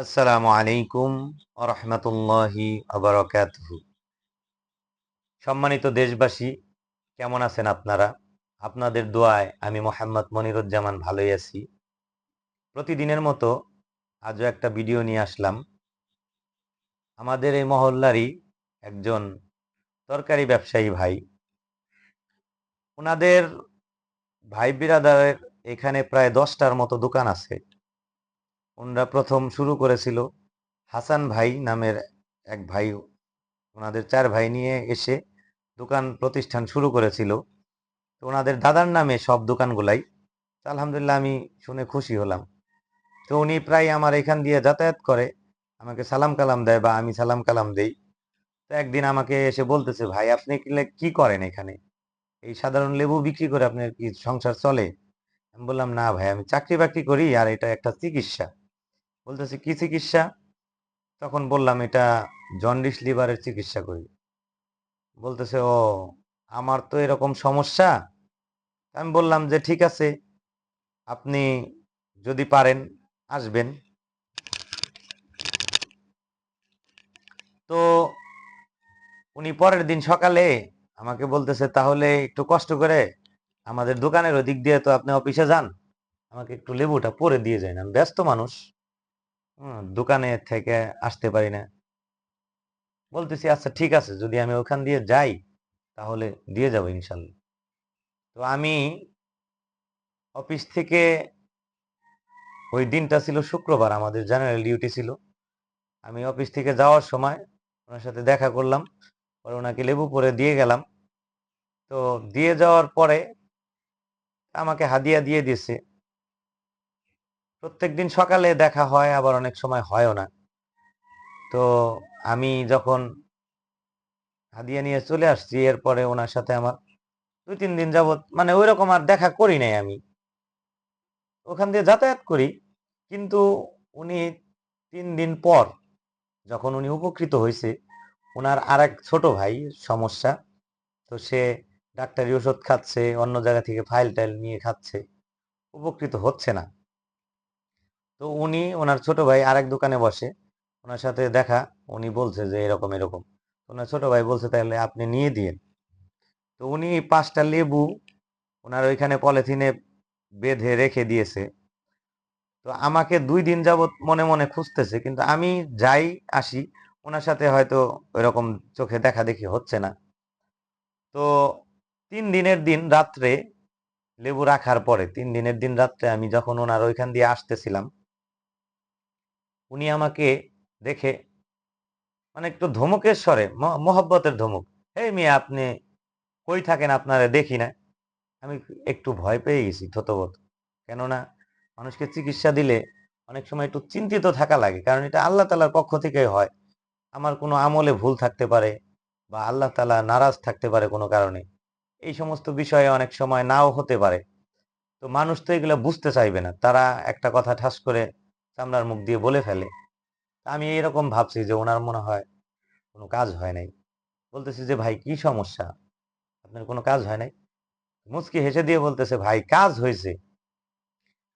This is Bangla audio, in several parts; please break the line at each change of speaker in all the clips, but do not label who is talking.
আসসালামু আলাইকুম আরহামতুল্লাহি আবরকাতহু সম্মানিত দেশবাসী, কেমন আছেন আপনারা? আপনাদের দোয়ায় আমি মোহাম্মদ মনিরুজ্জামান ভালোই আছি। প্রতিদিনের মতো আজও একটা ভিডিও নিয়ে আসলাম। আমাদের এই মহল্লারই একজন তরকারি ব্যবসায়ী ভাই। ওনাদের ভাই বিরাদারের এখানে প্রায় দশটার মতো দোকান আছে। ওনারা প্রথম শুরু করেছিল হাসান ভাই নামের এক ভাই, ওনাদের চার ভাই নিয়ে এসে দোকান প্রতিষ্ঠান শুরু করেছিল। তো ওনাদের দাদার নামে সব দোকানগুলাই। তো আলহামদুলিল্লাহ আমি শুনে খুশি হলাম। তো উনি প্রায় আমার এখান দিয়ে যাতায়াত করে, আমাকে সালাম কালাম দেয় বা আমি সালাম কালাম দেই। তো একদিন আমাকে এসে বলতেছে, ভাই, আপনি কি- করেন এখানে? এই সাধারণ লেবু বিক্রি করে আপনার কি সংসার চলে? আমি বললাম, না ভাই, আমি চাকরি বাকরি করি আর এটা একটা চিকিৎসা। বলতেছে, কি চিকিৎসা? তখন বললাম, এটা জন্ডিস লিভারের চিকিৎসা করি। বলতেছে, ও, আমার তো এরকম সমস্যা? আমি বললাম যে, ঠিক আছে, আপনি যদি পারেন, আসবেন। তো উনি পরের দিন সকালে আমাকে বলতেছে, তাহলে একটু কষ্ট করে আমাদের দোকানের ওদিক দিয়ে তো আপনি অফিসে যান। আমাকে একটু লেবুটা পরে দিয়ে যান। আমি ব্যস্ত মানুষ। দোকানে থেকে আসতে পারি না। বলতেছি আচ্ছা ঠিক আছে, যদি আমি ওখান দিয়ে যাই, তাহলে দিয়ে যাব ইনশাল্লাহ। তো আমি অফিস থেকে ওই দিনটা ছিল শুক্রবার, আমাদের জেনারেল ডিউটি ছিল। আমি অফিস থেকে যাওয়ার সময় ওনার সাথে দেখা করলাম, পরে ওনাকে লেবু পরে দিয়ে গেলাম। তো দিয়ে যাওয়ার পরে আমাকে হাদিয়া দিয়ে দিয়েছে। প্রত্যেকদিন সকালে দেখা হয়, আবার অনেক সময় হয়ও না। তো আমি যখন হাদিয়া নিয়ে চলে আসছি, এরপরে ওনার সাথে আমার দুই, তিন দিন যাবৎ মানে ওই রকম আর দেখা করি নাই আমি। ওখান দিয়ে যাতায়াত করি, কিন্তু উনি তিন দিন পর যখন উনি উপকৃত হয়েছে ওনার আর এক ছোট ভাই, সমস্যা, তো সে ডাক্তারি ওষুধ খাচ্ছে, অন্য জায়গা থেকে ফাইল টাইল নিয়ে খাচ্ছে, উপকৃত হচ্ছে না। তো উনি, ওনার ছোট ভাই আরেক দোকানে বসে। ওনার সাথে দেখা, উনি বলছে যে এরকম এরকম। ওনার ছোট ভাই বলছে, তাহলে আপনি নিয়ে দিন তো উনি পাঁচটা লেবু ওনার ওইখানে পলিথিনে বেঁধে রেখে দিয়েছে। তো আমাকে দুই দিন যাবৎ মনে মনে খুঁজতেছে, কিন্তু আমি যাই, আসি, ওনার সাথে হয়তো ওইরকম চোখে দেখা দেখি হচ্ছে না। তো তিন দিনের দিন রাত্রে লেবু রাখার পরে, তিন দিনের দিন রাত্রে আমি যখন ওনার ওইখান দিয়ে আসতেছিলাম উনি আমাকে দেখে মানে একটু ধমকের স্বরে মহব্বতের ধমক এই মেয়ে, আপনি কই থাকেন? আপনারা দেখি না। আমি একটু ভয় পেয়ে গেছি থতবত। কেননা মানুষকে চিকিৎসা দিলে অনেক সময় একটু চিন্তিত থাকা লাগে, কারণ এটা আল্লাহ তালার পক্ষ থেকে হয়। আমার কোনো আমলে ভুল থাকতে পারে বা আল্লাহ তালা নারাজ থাকতে পারে কোনো কারণে। এই সমস্ত বিষয়ে অনেক সময় নাও হতে পারে। তো মানুষ তো এগুলো বুঝতে চাইবে না। তারা একটা কথা ঠাস করে চামড়ার মুখ দিয়ে বলে ফেলে, আমি এরকম ভাবছি যে ওনার মনে হয় কোনো কাজ হয় নাই। বলতেছি যে, ভাই, কি সমস্যা? আপনার কোনো কাজ হয় নাই? মুচকি হেসে দিয়ে বলতেছে, ভাই, কাজ হয়েছে।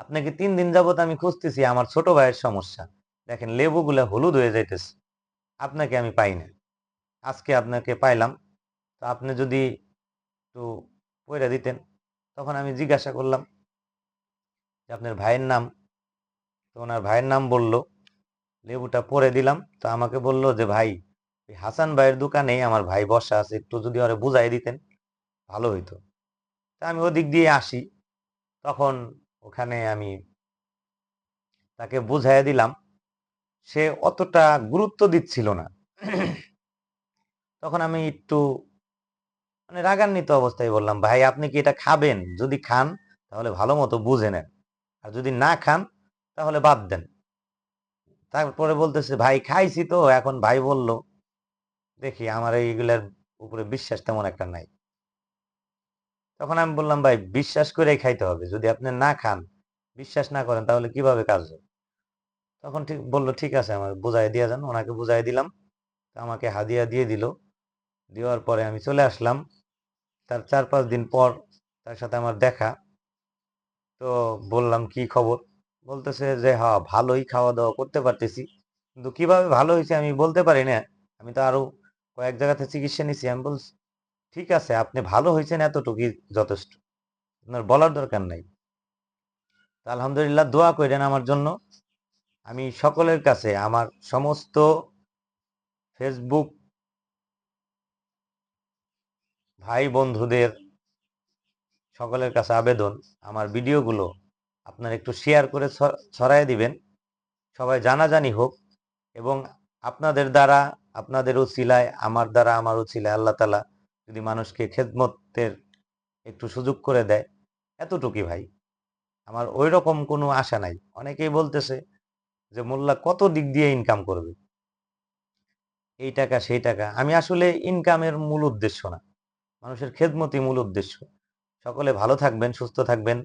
আপনাকে তিন দিন যাবত আমি খুঁজতেছি, আমার ছোট ভাইয়ের সমস্যা। দেখেন, লেবুগুলা হলুদ হয়ে যাইতেছে। আপনাকে আমি পাই না আজকে আপনাকে পাইলাম। তো আপনি যদি একটু পয়রা দিতেন, তখন আমি জিজ্ঞাসা করলাম যে, আপনার ভাইয়ের নাম তো ওনার ভাইয়ের নাম বলল। লেবুটা পরে দিলাম। তো আমাকে বলল যে, ভাই ওই হাসান ভাইয়ের দোকানেই আমার ভাই বসা আছে। একটু যদি ওরা বুঝাই দিতেন, ভালো হইতো। তা আমি ওদিক দিয়ে আসি। তখন ওখানে আমি তাকে বুঝাইয়া দিলাম। সে অতটা গুরুত্ব দিচ্ছিল না। তখন আমি একটু মানে রাগান্বিত অবস্থায় বললাম, ভাই, আপনি কি এটা খাবেন? যদি খান, তাহলে ভালো মতো বুঝে নেন। আর যদি না খান তাহলে বাদ দেন। তারপরে বলতেছে, ভাই, খাইছি তো। এখন ভাই বলল, দেখি, আমার এইগুলার উপরে বিশ্বাস তেমন একটা নাই। তখন আমি বললাম, ভাই, বিশ্বাস করেই খাইতে হবে। যদি আপনি না খান, বিশ্বাস না করেন, তাহলে কীভাবে কাজ হবে? তখন ঠিক বলল, ঠিক আছে, আমার বুঝাই দিয়ে যান। ওনাকে বুঝাই দিলাম। আমাকে হাদিয়া দিয়ে দিল। দেওয়ার পরে আমি চলে আসলাম। তার চার পাঁচ দিন পর তার সাথে আমার দেখা। তো বললাম, কি খবর? বলতেছে যে হ্যাঁ ভালোই খাওয়া দাওয়া করতে পারতেছি। কিন্তু কীভাবে ভালো হয়েছে আমি বলতে পারি না। আমি তো আরও কয়েক জায়গাতে চিকিৎসা নিছি। আমি বলছি, ঠিক আছে, আপনি ভালো হয়েছেন এতটুকুই যথেষ্ট। আপনার বলার দরকার নাই। আলহামদুলিল্লাহ দোয়া করেন আমার জন্য। আমি সকলের কাছে আমার সমস্ত ফেসবুক ভাই বন্ধুদের সকলের কাছে আবেদন। আমার ভিডিওগুলো আপনারা একটু শেয়ার করে ছ- ছড়ায় দিবেন। সবাই জানাজানি হোক এবং আপনাদের দ্বারা, আপনাদের উচিলায়, আমার দ্বারা, আমার উচিলায়, আল্লাহ তালা যদি মানুষকে খেদমতের একটু সুযোগ করে দেয়, এতটুকুই ভাই। আমার ওই রকম কোনো আশা নাই। অনেকেই বলতেছে যে, মোল্লা কত দিক দিয়ে ইনকাম করবে? এই টাকা, সেই টাকা। আমি আসলে ইনকামের মূল উদ্দেশ্য না। মানুষের খেদমতি মূল উদ্দেশ্য। সকলে ভালো থাকবেন, সুস্থ থাকবেন।